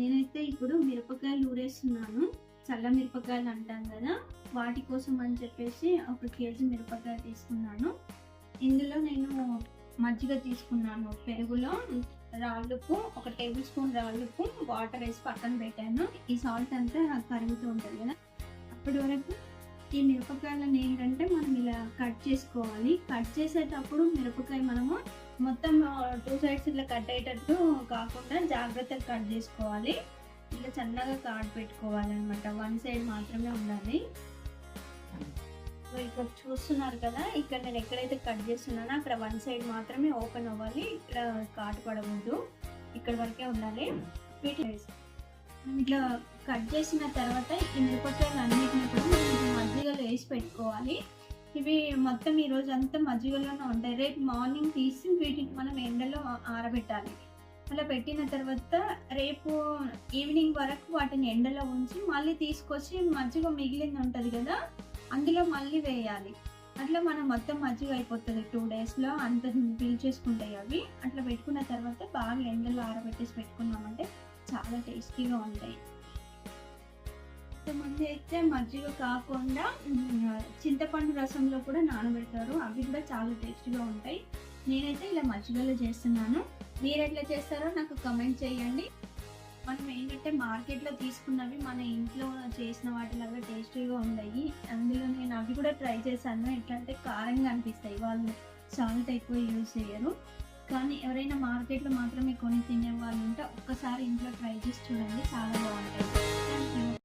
నేనైతే ఇప్పుడు మిరపకాయలు ఊరేస్తున్నాను. చల్ల మిరపకాయలు అంటాం కదా వాటి కోసం అని చెప్పేసి ఒక కేజీ మిరపకాయ తీసుకున్నాను. ఇందులో నేను మజ్జిగ తీసుకున్నాను పెరుగులో రాళ్ళుపు ఒక టేబుల్ స్పూన్ రాళ్ళుపు వాటర్ వేసి పక్కన పెట్టాను. ఈ సాల్ట్ అంతా కరుగుతూ ఉంటుంది కదా అప్పటి వరకు ఈ మిరపకాయలను ఏంటంటే మనం ఇలా కట్ చేసుకోవాలి. కట్ చేసేటప్పుడు మిరపకాయ మనము మొత్తం టూ సైడ్స్ ఇట్లా కట్ అయ్యేటట్టు కాకుండా జాగ్రత్తగా కట్ చేసుకోవాలి. ఇట్లా సన్నగా కార్డ్ పెట్టుకోవాలి అనమాట వన్ సైడ్ మాత్రమే ఉండాలి. ఇక్కడ చూస్తున్నారు కదా ఇక్కడ నేను ఎక్కడైతే కట్ చేస్తున్నానో అక్కడ వన్ సైడ్ మాత్రమే ఓపెన్ అవ్వాలి. ఇక్కడ కాటు పడకూడదు. ఇక్కడ వరకే ఉండాలి. వీటి ఇట్లా కట్ చేసిన తర్వాత ఈ మిరపకాయలు అన్నిటిని కూడా మనం మజ్జిగలో వేసి పెట్టుకోవాలి. ఇవి మొత్తం ఈ అంతా మజ్జిగలోనే ఉంటాయి. రేపు మార్నింగ్ తీసి వీటిని మనం ఎండలో ఆరబెట్టాలి. అలా పెట్టిన తర్వాత రేపు ఈవినింగ్ వరకు వాటిని ఎండలో ఉంచి మళ్ళీ తీసుకొచ్చి మజ్జిగ మిగిలింది ఉంటుంది కదా అందులో మళ్ళీ వేయాలి. అట్లా మనం మొత్తం మజ్జిగ అయిపోతుంది. టూ డేస్లో అంత పీల్చేసుకుంటాయి అవి. అట్లా పెట్టుకున్న తర్వాత బాగా ఎండలో ఆరబెట్టేసి పెట్టుకున్నామంటే చాలా టేస్టీగా ఉంటాయి. ముందు అయితే మజ్జిగ కాకుండా చింతపండు రసంలో కూడా నానబెడతారు. అవి కూడా చాలా టేస్టీగా ఉంటాయి. నేనైతే ఇలా మజ్జిగలో చేస్తున్నాను. మీరు ఎట్లా చేస్తారో నాకు కమెంట్ చేయండి. మనం ఏంటంటే మార్కెట్లో తీసుకున్నవి మన ఇంట్లో చేసిన వాటిలాగా టేస్టీగా ఉన్నాయి అందులో నేను అవి కూడా ట్రై చేశాను. ఎట్లా అంటే కారంగా అనిపిస్తాయి. వాళ్ళు సాల్ట్ ఎక్కువ యూజ్ చేయరు. కానీ ఎవరైనా మార్కెట్లో మాత్రమే కొని తినే వాళ్ళు ఉంటే ఒక్కసారి ఇంట్లో ట్రై చేసి చూడండి. చాలా బాగుంటాయి. Thank you